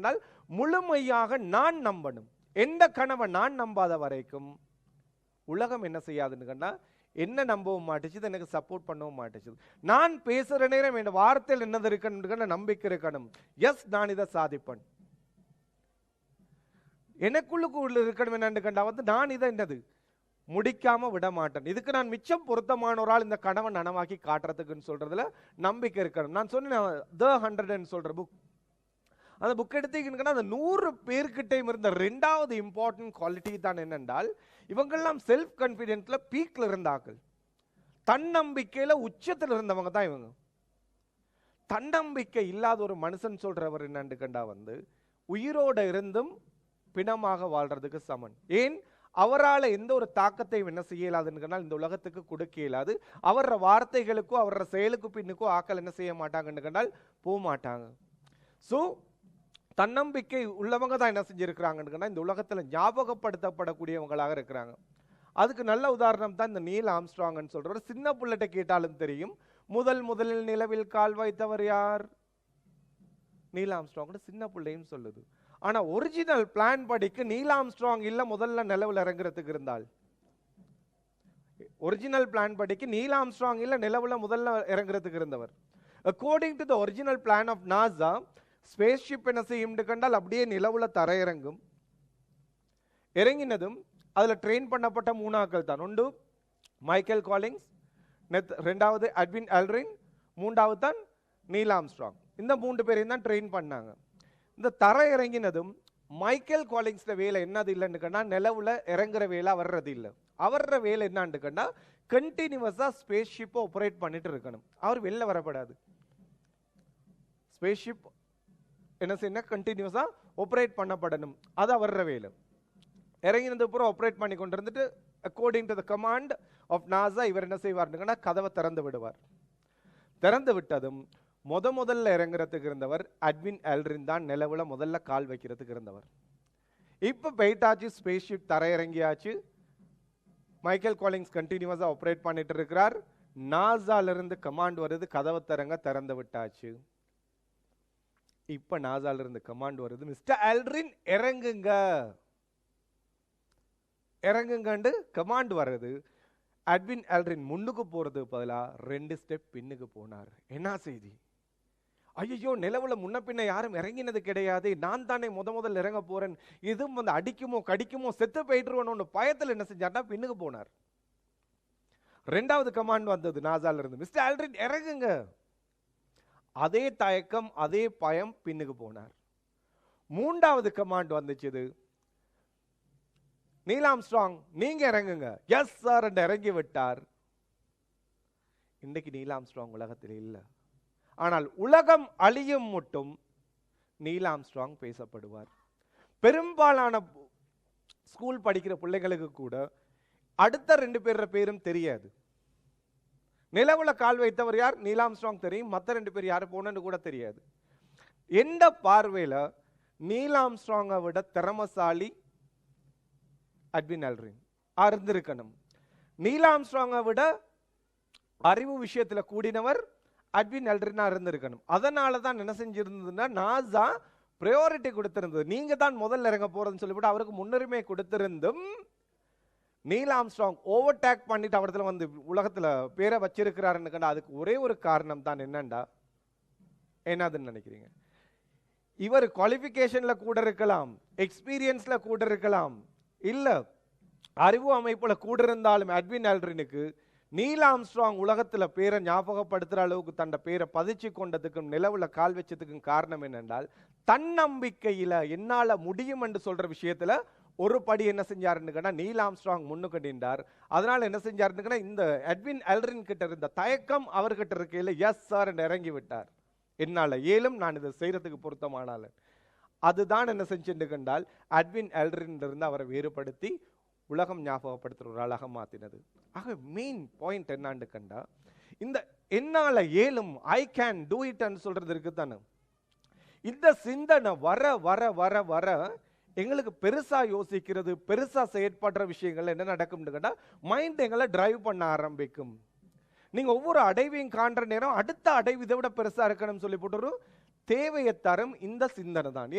என்றால் முழுமையாக நான் நம்பணும். எந்த கனவை நான் நம்பாத வரைக்கும் உலகம் என்ன செய்யாதுன்னு கண்டா என்ன நம்பவும் மாட்டுச்சு எனக்கு சப்போர்ட் பண்ணவும் மாட்டுச்சு நான் பேசுகிற நேரம் என் வார்த்தையில் என்னது இருக்கணும் நம்பிக்கை இருக்கணும். எஸ் நான் இதை சாதிப்பேன். எனக்குள்ளுக்குள்ள இருக்கணும் என்னன்னு கண்டா வந்து நான் இதை என்னது முடிக்காம விட மாட்டேன். இதுக்கு நான் மிச்சம் பொருத்தமானவரால் இந்த கனவை நனவாக்கி காட்டுறதுக்குன்னு சொல்றதுல நம்பிக்கை இருக்கணும். நான் சொன்னேன் த ஹண்ட்ரட்னு சொல்ற புக் அந்த புக் எடுத்தீங்கன்னா அந்த நூறு பேர்கிட்டையும் இருந்த ரெண்டாவது இம்பார்ட்டன்ட் குவாலிட்டி தான் என்னென்றால் இவங்கெல்லாம் செல்ஃப் கான்ஃபிடென்ட்ல பீக்ல இருந்தாக்கள் தன்னம்பிக்கையில உச்சத்தில் இருந்தவங்க தான் இவங்க. தன்னம்பிக்கை இல்லாத ஒரு மனுஷன் சொல்றவர் என்னன்னு கண்டா வந்து உயிரோட இருந்தும் பிணமாக வாழ்றதுக்கு சமன். ஏன்? அவரால் எந்த ஒரு தாக்கத்தையும் என்ன செய்ய இயலாதுன்னு இந்த உலகத்துக்கு கொடுக்க இயலாது. அவர வார்த்தைகளுக்கோ அவர செயலுக்கு பின்னுக்கோ ஆக்கள் என்ன செய்ய மாட்டாங்கன்னு கண்டால் போக மாட்டாங்க ஸோ தன்னம்பிக்கை உள்ளவங்க தான் என்ன செஞ்சுருக்கிறாங்கன்னு இந்த உலகத்தில் ஞாபகப்படுத்தப்படக்கூடியவங்களாக இருக்கிறாங்க. அதுக்கு நல்ல உதாரணம் தான் இந்த நீல் ஆம்ஸ்ட்ராங்னு ஒரு சின்ன புள்ளட்டை கேட்டாலும் தெரியும். முதல் முதலில் நிலவில் கால் வைத்தவர் யார்? நீல் ஆம்ஸ்ட்ராங்னு சின்ன பிள்ளையும் சொல்லுது. ஆனால் ஒரிஜினல் பிளான் படிக்கு நீல் ஆம்ஸ்ட்ராங் இல்லை முதல்ல நிலவில் இறங்குறதுக்கு இருந்தால் ஒரிஜினல் பிளான் படிக்கு நீல் ஆம்ஸ்ட்ராங் இல்லை நிலவில் முதல்ல இறங்குறதுக்கு இருந்தவர். According to the original plan of NASA space ship என்ன செய்யும் கண்டால் அப்படியே நிலவுல தரையிறங்கும். இறங்கினதும் அதில் ட்ரெயின் பண்ணப்பட்ட மூணாக்கள் தான். ஒன்று மைக்கேல் காலிங்ஸ் நெத் ரெண்டாவது அட்வின் அல்ரின் மூன்றாவது தான் நீல் ஆம்ஸ்ட்ராங் இந்த மூன்று பேரையும் தான் ட்ரெயின் பண்ணாங்க. இந்த தரை இறங்கினதும் மைக்கேல் காலிங்ஸில் வேலை என்னது இல்லைன்னு கண்டால் நிலவில் இறங்குற வேலை வர்றது இல்லை. அவர்ற வேலை என்னான்னு கண்டால் கண்டினியூவஸாக ஸ்பேஸ் ஷிப்பை ஆப்ரேட் பண்ணிட்டு இருக்கணும். அவர் வெளில வரப்படாது. ஸ்பேஸ் ஷிப் என்ன செய்யணும் கண்டினியூஸாக ஆப்ரேட் பண்ணப்படணும். அது அவர்ற வேலை. இறங்கினது அப்புறம் ஆப்ரேட் பண்ணி கொண்டு இருந்துட்டு according to the command of NASA இவர் என்ன செய்வார்னுங்கன்னா கதவை திறந்து விடுவார். திறந்து விட்டதும் முத முதல்ல இறங்குறதுக்கு இருந்தவர் அட்வின் அல்ரின் தான் நிலவுல முதல்ல கால் வைக்கிறதுக்கு இருந்தவர். இப்போ போயிட்டாச்சு ஸ்பேஸ் ஷிப் தரையிறங்கியாச்சு மைக்கேல் காலிங்ஸ் கண்டினியூஸாக ஆப்ரேட் பண்ணிட்டு இருக்கிறார். நாசால இருந்து கமாண்ட் வருது கதவை திறங்க திறந்து விட்டாச்சு. இப்போ நாசால இருந்து கமாண்ட் வருது. மிஸ்டர் அல்ரின் இறங்குங்க. இறங்குங்கண்டு கமாண்ட் வருது அட்வின் அல்ரின் முன்னுக்கு போகிறது பதிலாக ரெண்டு ஸ்டெப் பின்னுக்கு போனார். என்ன செய்தி? ஐயோ நிலவில் முன்ன பின்ன யாரும் இறங்கினது கிடையாது. நான் தானே முத முதல் இறங்க போகிறேன் இதுவும் வந்து அடிக்குமோ கடிக்குமோ செத்து போயிட்டுருவோன்னு பயத்தில் என்ன செஞ்சார்னா பின்னுக்கு போனார். ரெண்டாவது கமாண்ட் வந்தது நாசால இருந்து. மிஸ்டர் அல்ரின் இறங்குங்க. அதே தயக்கம் அதே பயம் பின்னுக்கு போனார். மூன்றாவது கமாண்ட் வந்துச்சு நீலாம் ஸ்ட்ராங் நீங்க இறங்குங்க. எஸ் சார் என்று இறங்கி விட்டார். இன்னைக்கு நீலாம் ஸ்ட்ராங் உலகத்தில் இல்லை. ஆனால் உலகம் அழியும் மட்டும் நீலாம் ஸ்ட்ராங் பேசப்படுவார். பெரும்பாலான ஸ்கூல் படிக்கிற பிள்ளைகளுக்கு கூட அடுத்த ரெண்டு பேர் பேரும் தெரியாது. நிலவுல கால் வைத்தவர் யார்? நீலாம் ஸ்ட்ராங் தெரியும். மற்ற ரெண்டு பேர் யார் போனன்னு கூட தெரியாது. எந்த பார்வையில் நீலாம் ஸ்ட்ராங்கை விட திறமசாலி அட்வின் அல்ரின்? அறிந்திருக்கணும். நீலாம் ஸ்ட்ராங்கை விட அறிவு விஷயத்தில் கூடினவர் அட்வின் அல்ரினா இருந்திருக்கணும் அதனால தான் என்ன செஞ்சிருந்ததுன்னா நாசா ப்ரையாரிட்டி கொடுத்திருந்தது. நீங்க தான் முதல்ல இறங்க போகிறதுன்னு சொல்லிவிட்டு அவருக்கு முன்னுரிமை கொடுத்திருந்தும் நீல் ஆம்ஸ்ட்ராங் ஓவர்டேக் பண்ணிட்டு அவரத்தில் வந்து உலகத்துல பேரை வச்சிருக்கிறாருன்னு கண்டா அதுக்கு ஒரே ஒரு காரணம் தான் என்னண்டா? என்னதுன்னு நினைக்கிறீங்க? இவர் குவாலிஃபிகேஷன்ல கூட இருக்கலாம் எக்ஸ்பீரியன்ஸ்ல கூட இருக்கலாம் இல்லை அறிவு அமைப்புல கூட இருந்தாலும் அட்வின் ஆல்ட்ரினுக்கு நீல் ஆம்ஸ்ட்ராங் உலகத்துல பேரை ஞாபகப்படுத்துகிற அளவுக்கு தன்னை பேரை பதிச்சு கொண்டதுக்கும் நிலவில் கால் வச்சதுக்கும் காரணம் என்னென்றால் தன்னம்பிக்கையில் என்னால் முடியும் என்று சொல்கிற விஷயத்தில் ஒரு படி என்ன செஞ்சாருன்னு கேட்டா நீல் ஆம்ஸ்ட்ராங் முன்னுக்கு நின்றார். அதனால என்ன செஞ்சாருன்னு கேட்டா இந்த அட்வின் அல்ரின் கிட்ட இருந்த தயக்கம் அவர்கிட்ட இருக்கையில் எஸ் சார் இறங்கி விட்டார். என்னால் ஏலும் நான் இதை செய்யறதுக்கு பொருத்தமானால அதுதான் என்ன செஞ்சுட்டு கண்டால் அட்வின் அல்ரின் இருந்து அவரை வேறுபடுத்தி உலகம் ஞாபகப்படுத்துகிற ஒரு ஆளாக மாற்றினது ஆக மெயின் பாயிண்ட் என்னான்னு கண்டா இந்த என்னால் ஏலும் ஐ கேன் டூ இட்னு சொல்றது இருக்கு தானே இந்த சிந்தனை வர வர வர வர எங்களுக்கு பெருசா யோசிக்கிறது பெருசா செயற்படுற விஷயங்கள் என்ன நடக்கும்னு கேட்டால் மைண்ட் எங்களை டிரைவ் பண்ண ஆரம்பிக்கும். நீங்க ஒவ்வொரு அடைவையும் காண்ற நேரம் அடுத்த அடைவு இதை விட பெருசா இருக்கணும்னு சொல்லி போட்டு தேவையை தரும் இந்த சிந்தனை தான்.